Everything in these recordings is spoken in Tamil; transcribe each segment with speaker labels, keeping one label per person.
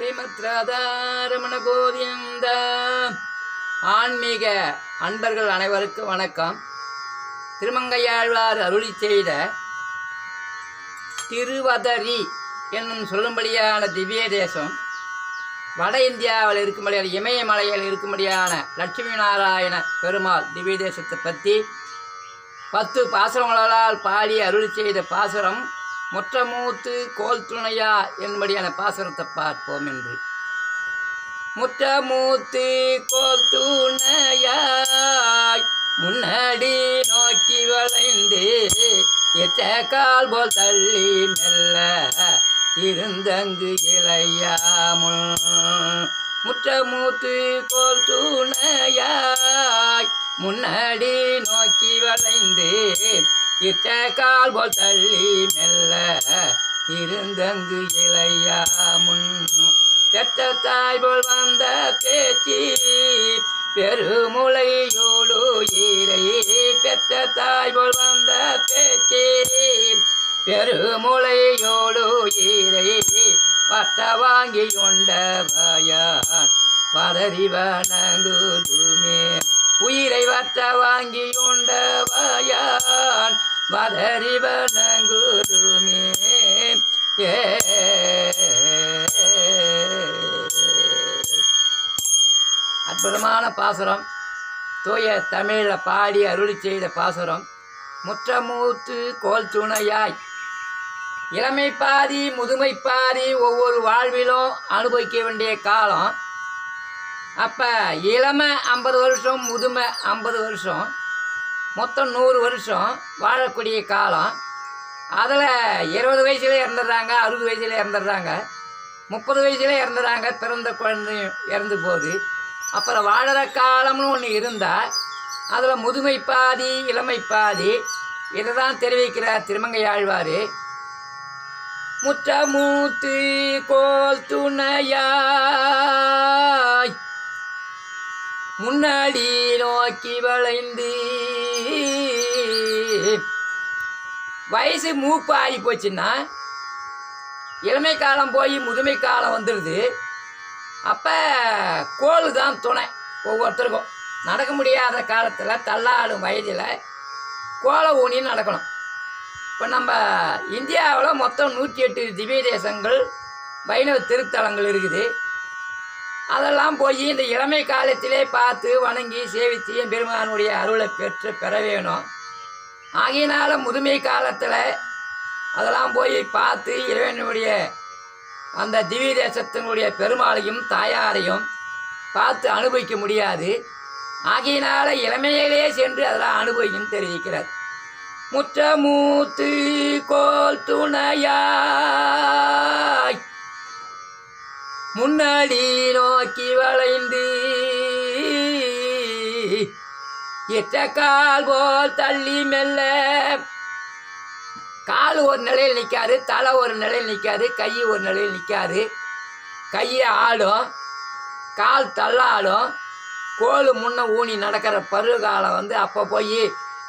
Speaker 1: ஸ்ரீமத் கோவிந்த ஆன்மீக அன்பர்கள் அனைவருக்கும் வணக்கம். திருமங்கையாழ்வார் அருளி செய்த திருவதரி என்னும் சொல்லும்படியான திவ்ய தேசம் வட இந்தியாவில் இருக்கும்படியான இமயமலையில் இருக்கும்படியான லட்சுமி நாராயண பெருமாள் திவ்ய தேசத்தை பற்றி பத்து பாசுரங்களால் பாடி அருள் செய்த பாசுரம் முற்றமூத்து கோல் துணையா என்படியான பாசுரத்தை பார்ப்போம் என்று. முற்றமூத்து கோல் துணையாய் முன்னாடி நோக்கி வளைந்து எச்ச கால் போல் தள்ளி மெல்ல இருந்தங்கு இளையாமுள் முற்றமூத்து கோல் துணையாய் முன்னாடி நோக்கி வளைந்து இட்ட கால் போல் தள்ளி மெல்ல இருந்தங்கு இளையா முன். பெற்ற தாய் போல் வந்த பேச்சி பெருமுளையோடு ஈரை பெற்ற தாய் போல் வந்த பேச்சி பெருமுளையோடு ஈரை பட்ட வாங்கி கொண்ட பயான் பதறி வணங்குதுமே. உயிரை வட்ட வாங்கி உண்ட வாயான் குருமே ஏ. அற்புதமான பாசுரம். தூய தமிழில் பாடி அருளி செய்த பாசுரம். முற்றமூத்து கோல் துணையாய். இளமை பாதி முதுமை பாதி ஒவ்வொரு வாழ்விலும் அனுபவிக்க வேண்டிய காலம். அப்போ இளமை ஐம்பது வருஷம் முதுமை ஐம்பது வருஷம். மொத்தம் நூறு வருஷம் வாழக்கூடிய காலம். அதில் இருபது வயசுல இறந்துடுறாங்க அறுபது வயசுல இறந்துடுறாங்க. முப்பது வயசுல இறந்துடுறாங்க பிறந்த குழந்தையும் இறந்து போகுது. அப்புறம் வாழற காலம்னு ஒன்று இருந்தால் அதில் முதுமை பாதி இளமை பாதி இதை தான் தெரிவிக்கிறார் திருமங்கையாழ்வார் முற்றமூத்து கோல் துணையா முன்னாடி நோக்கி வளைந்து. வயசு மூப்பு ஆகி போச்சுன்னா இளமை காலம் போய் முதுமை காலம் வந்துடுது அப்போ கோல் தான் துணை ஒவ்வொருத்தருக்கும். நடக்க முடியாத காலத்தில் தள்ளாடும் வயதில் கோலை ஊனி நடக்கணும். இப்போ நம்ம இந்தியாவில் மொத்தம் நூற்றி எட்டு திவ்ய தேசங்கள் வைணவ திருத்தலங்கள் இருக்குது. அதெல்லாம் போய் இந்த இளமை காலத்திலே பார்த்து வணங்கி சேவித்து என் பெருமானுடைய அருளை பெற்று பெற வேணும். ஆகையினால முதுமை காலத்தில் அதெல்லாம் போய் பார்த்து இறைவனுடைய அந்த திவ்ய தேசத்தினுடைய பெருமாளையும் தாயாரையும் பார்த்து அனுபவிக்க முடியாது. ஆகையினால இளமையிலே சென்று அதெல்லாம் அனுபவிக்கும் தெரிவிக்கிறார். முற்றமூத்து கோல் துணையாய் முன்னாடி நோக்கி வளைந்து எட்ட போல் தள்ளி மெல்ல. கால் ஒரு நிலையில் நிற்காது தலை ஒரு நிலையில் நிற்காது கை ஒரு நிலையில் நிற்காது. கையை ஆடும் கால் தள்ள ஆடும் கோல் முன்ன ஊனி நடக்கிற பருவ காலம் வந்து அப்போ போய்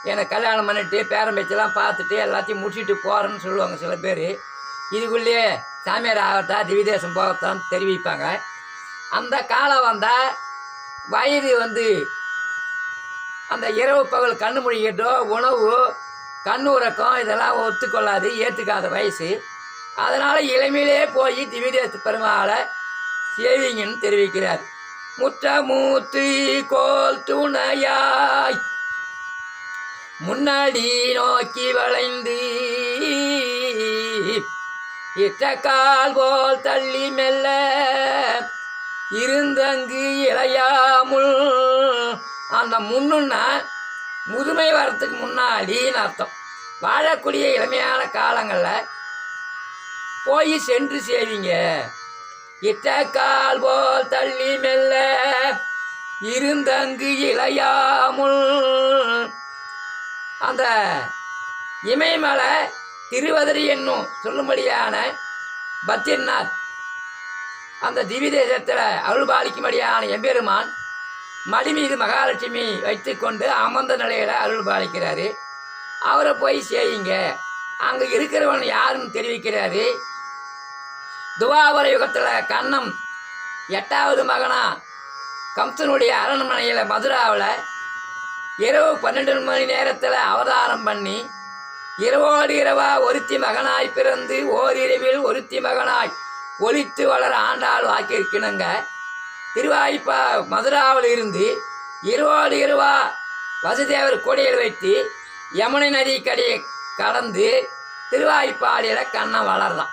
Speaker 1: என்னை கல்யாணம் பண்ணிட்டு பேரம்பேச்செல்லாம் பார்த்துட்டு எல்லாத்தையும் முடிச்சுட்டு போகிறேன்னு சொல்லுவாங்க சில பேர். இதுக்குள்ளேயே சாமியார் ஆகட்டா திவிதேசம் போகத்தான் தெரிவிப்பாங்க. அந்த காலம் வந்தால் வயது வந்து அந்த இரவு பகல் கண்ணு மொழிகிட்டோ உணவு கண் உறக்கம் இதெல்லாம் ஒத்துக்கொள்ளாது ஏற்றுக்காத வயசு. அதனால் இளமையிலே போய் திவிதேச பெருமாளை சேவிங்கன்னு தெரிவிக்கிறார். முற்றமூத்து கோல் துணையாய் முன்னாடி நோக்கி வளைந்து இட்ட கால் போல் தள்ளி மெல்ல இருந்தங்கு இளையாமுள் அந்த முன்னுன்னா முதுமை வரத்துக்கு முன்னாடின்னு அர்த்தம். வாழக்கூடிய இளமையான காலங்களில் போய் சென்று செய்வீங்க இட்ட கால் போல் தள்ளி மெல்ல இருந்தங்கு இளையாமுள் அந்த இமயமலை திருவதிரி என்னும் சொல்லும்படியான பத்ரிநாத் அந்த திவிதேசத்தில் அருள் பாலிக்கும்படியான எம்பெருமான் மடி மீது மகாலட்சுமி வைத்துக்கொண்டு அமர்ந்த நிலையில் அருள் பாலிக்கிறாரு. அவரை போய் செய்யுங்க அங்கே இருக்கிறவன் யாருன்னு தெரிவிக்கிறாரு. துவாபர யுகத்தில் கண்ணம் எட்டாவது மகனா கம்சனுடைய அரண்மனையில் மதுராவில் இரவு பன்னெண்டு மணி நேரத்தில் அவதாரம் பண்ணி இரவோடு இரவா ஒருத்தி மகனாய் பிறந்து ஓரிரவில் ஒருத்தி மகனாய் ஒழித்து வளர ஆண்டாள் வாக்கியிருக்கணுங்க திருவாய்ப்பா மதுராவில் இருந்து இரவோடு இரவா வசுதேவர் கொடியில் வைத்து யமுனை நதி கடையை கடந்து திருவாய்ப்பாடியில் கண்ணன் வளர்றான்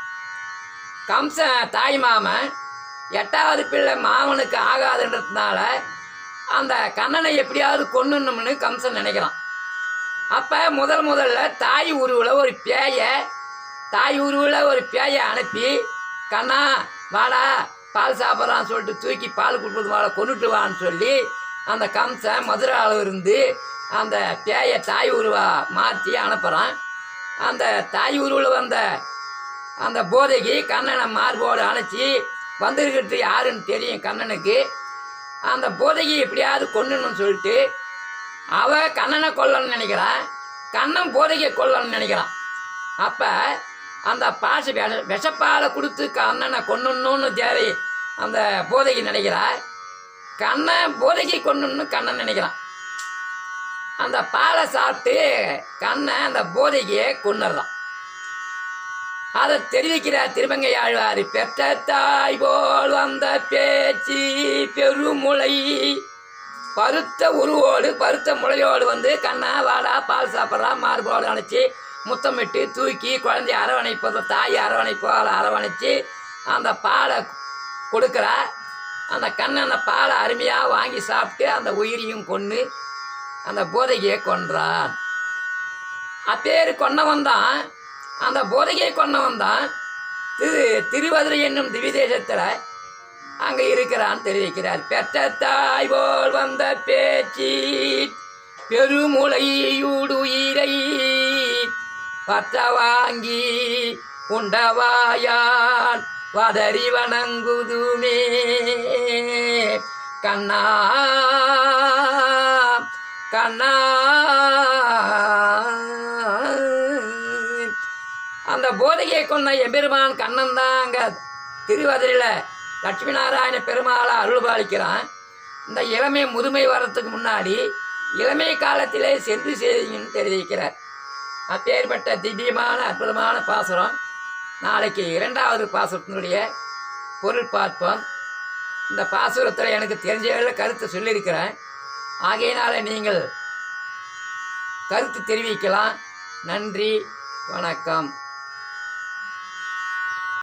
Speaker 1: கம்ச தாய் மாமன் எட்டாவது பிள்ளை மாமனுக்கு ஆகாதுன்றதுனால அந்த கண்ணனை எப்படியாவது கொன்னுணும்னு கம்சன் நினைக்கிறான். அப்போ முதல் முதல்ல தாய் உருவில் ஒரு பேயை தாய் உருவில் ஒரு பேயை அனுப்பி கண்ணா வாடா பால் சாப்பிட்றான்னு சொல்லிட்டு தூக்கி பால் கொடுப்பது வாழ கொண்டுட்டு வான்னு சொல்லி அந்த கம்சன் மதுராவில் இருந்து அந்த பேயை தாய் உருவா மாற்றி அனுப்புகிறான் அந்த தாய் உருவில் வந்த அந்த போதைக்கு கண்ணனை மார்போடு அணைச்சி வந்திருக்கிறது யாருன்னு தெரியும் கண்ணனுக்கு. அந்த போதைக்கு எப்படியாவது கொல்லணும்னு சொல்லிட்டு அவ கண்ணனை கொல்லணும்னு நினைக்கிறான் கண்ணன் போதையை கொல்லணும்னு நினைக்கிறான் அப்போ அந்த பாச விஷ விஷப்பாலை கொடுத்து கண்ணனை கொன்னணும்னு தேவை அந்த போதைக்கு நினைக்கிறா. கண்ணன் போதைக்கு கொண்ணுன்னு கண்ணன் நினைக்கிறான். அந்த பாலை சாப்பிட்டு கண்ணன் அந்த போதைக்கு கொண்டுறான் அதை தெரிவிக்கிறார் திருமங்கை ஆழ்வார் பெற்ற தாய் போல் வந்த பேச்சு பெருமுளை பருத்த உருவோடு பருத்த முளையோடு வந்து கண்ணா வாடா பால் சாப்பிட்றா மார்போடு அணைச்சி முத்தமிட்டு தூக்கி குழந்தைய அரவணைப்பதை தாய் அரவணைப்போல் அரவணைச்சி அந்த பாலை கொடுக்குறா. அந்த கண்ணன் அந்த பாலை அருமையாக வாங்கி சாப்பிட்டு அந்த உயிரையும் கொன்று அந்த போதையை கொன்றான் அப்பேர் கொன்னவன் தான் அந்த போதையை கொன்னவன் தான். திரு திருவதிரை என்னும் திவிதேசத்தில் அங்கே இருக்கிறான் தெரிவிக்கிறார். பெற்ற தாய் போல் வந்த பேச்சு பெருமுளையுடுயிரை பற்ற வாங்கி உண்டவாயான் வதறி வணங்குதுமே. கண்ணா கண்ணா. அந்த போதையை கொண்ட எம்பெருமான் கண்ணன் தான் அங்கே திருவதிரையில் லட்சுமி நாராயண பெருமாளை அருள் பாலிக்கிறான் இந்த இளமை முதுமை வர்றதுக்கு முன்னாடி இளமை காலத்திலே சென்று செய்தின்னு தெரிவிக்கிறார். அப்பேற்பட்ட திவ்யமான அற்புதமான பாசுரம். நாளைக்கு இரண்டாவது பாசுரத்தினுடைய பொருள் பார்ப்போம். இந்த பாசுரத்தில் எனக்கு தெரிஞ்சவர்கள் கருத்து சொல்லியிருக்கிறேன். ஆகையினால நீங்கள் கருத்து தெரிவிக்கலாம். நன்றி வணக்கம்.